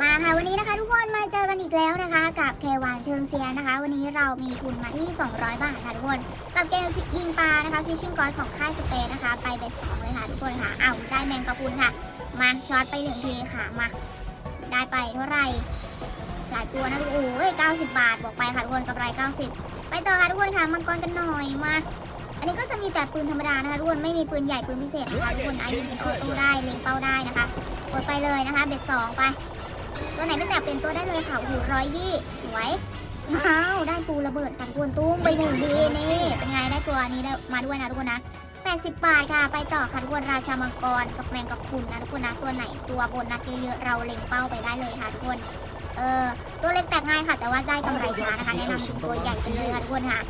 มาค่ะวันนี้นะคะทุกคนมาเจอกันอีกแล้วนะคะ กับเควานเชิงเซียนนะคะ วันนี้เรามีทุนมาที่ 200 บาทค่ะทุกคน กับเกมยิงปลานะคะฟิชชิ่งกอนของค่ายสเปนนะคะ ไปเบสสองเลยค่ะทุกคนค่ะเอาได้แมงกะพุนค่ะ มาช็อตไปหนึ่งทีค่ะมาได้ไปเท่าไหร่หลายตัวนะโอ้ย90 บาทบอกไปค่ะทุกคนกำไร 90 ไปต่อค่ะทุกคนค่ะมังกรกันหน่อยมาอันนี้ก็จะมีแต่ปืนธรรมดานะคะทุกคนไม่มีปืนใหญ่ปืนพิเศษนะคะทุกคนอายิงเป็นออโต้ได้เล็งเป้าได้นะคะกดไปเลยนะคะเบ็ดสองไป ตัวไหนไม่แตกเป็นตัวได้เลยค่ะโอ้โหร้อยยี่สวยว้าวได้ปูระเบิดค่ะทุกคนตุ้มไปหนึ่งทีนี่เป็นไงได้ตัวนี้ได้มาด้วยนะทุกคนนะ80 บาทค่ะ ไปต่อค่ะทุกคนราชามังกรกับแมงกับพรุนนะทุกคนนะตัวไหนตัวบนนัดเยอะๆเราเล็งเป้าไปได้เลยค่ะทุกคนเออตัวเล็กแตกง่ายค่ะ แต่ว่าได้กำไรช้านะคะแนะนำถึงตัวใหญ่ไปเลยค่ะทุกคนค่ะ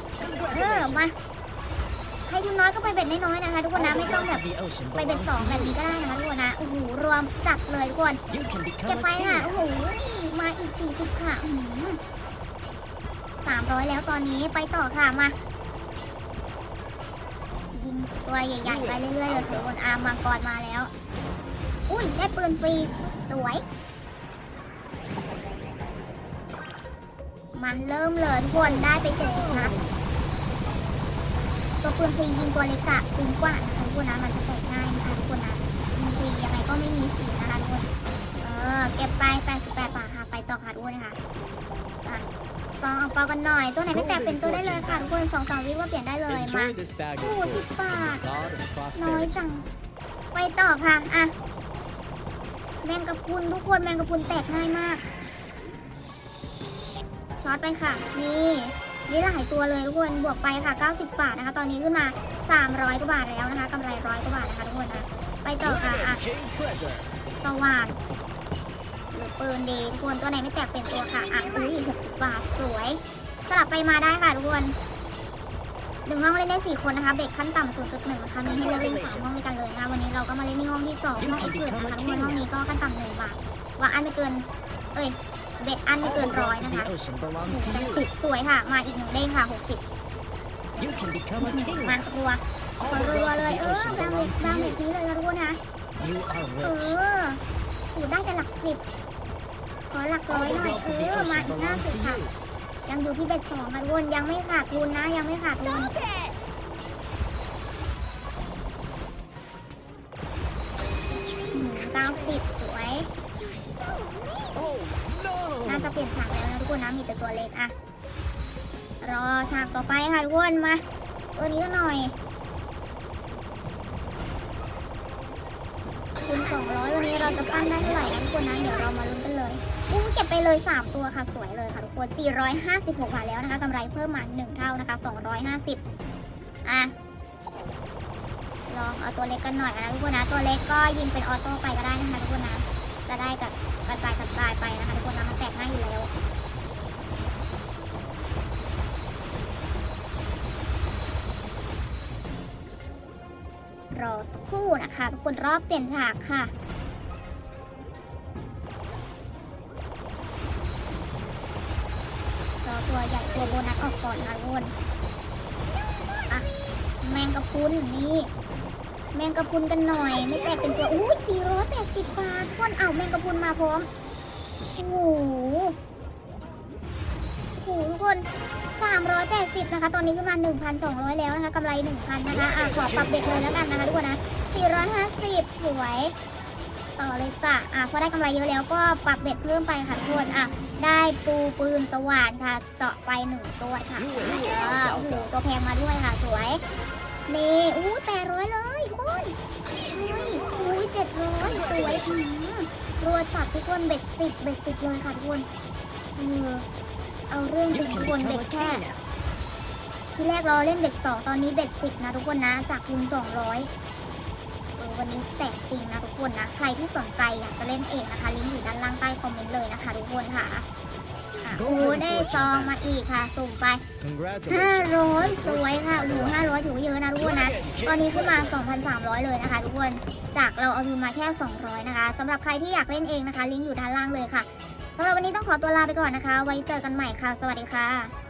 เออมา ครทุนน้อยก็ไปเบ็ดน้อยๆนะคะทุกคนนะไม่ต้องแบบ the ocean ไปเบ็ด belongs สอง to แบบ you. นี้ก็ได้นะคะทุกคนนะโอ้โหรวมจัดเลยทุกคน You can become เก็บ a ไปค่ะ king. โอ้โหมาอีก40ค่ะสามร้อยแล้วตอนนี้ไปต่อค่ะมายิงตัวใหญ่ๆไปเรื่อยๆเลยค่ะทุกคนอาร์มมังกรมาแล้ว อุ้ยได้ปืนฟรีสวยมาเริ่มเลยทุกคนได้ไปเจ็ดสิ บนัดตัวปืนฟรียิงตัวเล็กอะคุ้มกว่านะคะทุกคนนะมันจะแตกง่ายนะคะทุกคนนะยิงฟรียังไงก็ไม่มีสีนะคะทุกคนเออเก็บไป88บาทค่ะไปต่อค่ะทุกคนค่ะอะซองเอาเปากันหน่อย ตัวไหนไม่แตกเป็นตัวได้เลยค่ะทุกคนสองสามวิว่าเปลี่ยนได้เลยมา Enjoy this bag โอ้ of สิบ food. บาท God of น้อย prosperity. จังไปต่อค่ะอะแมงกะพรุนทุกคนแมงกะพรุนแตกง่ายมากช็อตไปค่ะ นี่ นี่หลายตัวเลยทุกคนบวกไปค่ะ 90 บาทนะคะ ตอนนี้ขึ้นมา 300กว่าบาทแล้วนะคะกำไรร้อยกว่าบาทนะคะทุกคนนะไปต่อค่ะอะสว่านหรือปืนดีทุกคนตัวไหนไม่แตกเป็นตัวค่ะอะอุ้ยหกสิบบาทสวย สลับไปมาได้ค่ะทุกคนหนึ่งห้องเล่นได้สี่คนนะคะเบรกขั้นต่ำศูนย์จุดหนึ่งนะคะมีให้เลือกเล่นสามห้องด้วยกันเลยนะคะวันนี้เราก็มาเล่นที่ห้องที่สองห้องอื่นนะคะทุกคนห้องนี้ก็ขั้นต่ำหนึ่งบาทวาอันไม่เกิน เอ้ย เบ็ดอันไม่ All เกิน the ร้อย wealth นะ of คะ the ocean belongs to สิบ you. สวยค่ะ มาอีกหนึ่งเด้งค่ะหกสิบ You can become a king. มารัว All ขอ the รัว wealth เลย of เอ the อ ocean ดาเมจ belongs ดา to เม you. จนี้เลยนะทุกคนนะ You are เอ rich. อถูได้แต่หลักสิบขอหลักร้อย All ห the น่อย wealth เอ of the อมา ocean อีกห้า belongs สิบ to ค่ะ you. ยังอยู่ที่เบ็ดสองค่ะทุกคนยังไม่ขาดทุนนะยังไม่ขาดทุน เปลี่ยนฉากแล้วนะทุกคนนะมีแต่ตัวเล็กอะรอฉากต่อไปค่ะทุกคนมาตัวนี้ก็หน่อยคุณ200 วันนี้เราจะปั้นได้เท่าไหร่นะทุกคนนะเดี๋ยวเรามาลุ้นกันเลยอู้เก็บไปเลย 3 ตัวค่ะสวยเลยค่ะทุกคน 456บาทแล้วนะคะกำไรเพิ่มมา 1 เท่านะคะ 250 อะลองเอาตัวเล็กกันหน่อยนะทุกคนนะ ตัวเล็กก็ยิงเป็นออโต้ไปก็ได้นะคะทุกคนนะ จะได้กับกระจายกระจายไปนะคะทุกคนนะมันแตกง่ายอยู่แล้วรอสักครู่นะคะทุกคนรอบเปลี่ยนฉากค่ะรอตัวใหญ่ตัวโบนัสออกก่อนค่ะทุกคนอะแมงกะพุนนี่ แมงกะพรุนกันหน่อย ไม่แตกเป็นตัวอู้480บาททุกคนเอาแมงกะพรุนมาพร้อมโอ้โหโอ้โหทุกคน380นะคะ ตอนนี้ขึ้นมา1,200แล้วนะคะกำไร1,000นะคะอะขอปรับเบ็ดเลยแล้วกันนะคะทุกคนนะ450สวย ต่อเลยจ้ะอะพอได้กำไรเยอะแล้วก็ปรับเบ็ดเพิ่มไปค่ะทุกคนอะได้ปูปืนสว่านค่ะ เจาะไปหนึ่งตัวค่ะเออโอ้โหตัวแพงมาด้วยค่ะสวย เน่อู้แปดร้อยเลยทุกคนอุ้ยอุ้ยเจ็ดร้อยสวยอืมรัวจับทุกคนเบ็ดสิบเบ็ดสิบเลยค่ะทุกคนเออเอาเรื่องจริงทุกคนเบ็ดแค่ที่แรกเราเล่นเบ็ดสองตอนนี้เบ็ดสิบนะทุกคนนะจากทุนสองร้อยวันนี้แตกจริงนะทุกคนนะ ใครที่สนใจอยากจะเล่นเองนะคะลิงก์อยู่ด้านล่างใต้คอมเมนต์เลยนะคะทุกคนค่ะ โอ้ได้ซองมาอีกค่ะส่งไปห้าร้อยสวยค่ะโอ้โหห้าร้อยถือว่าเยอะนะทุกคนนะ ตอนนี้ขึ้นมา 2,300 เลยนะคะทุกคน จากเราเอาทุนมาแค่ 200 นะคะสำหรับใครที่อยากเล่นเองนะคะ ลิงก์อยู่ด้านล่างเลยค่ะสำหรับวันนี้ต้องขอตัวลาไปก่อนนะคะ ไว้เจอกันใหม่ค่ะ สวัสดีค่ะ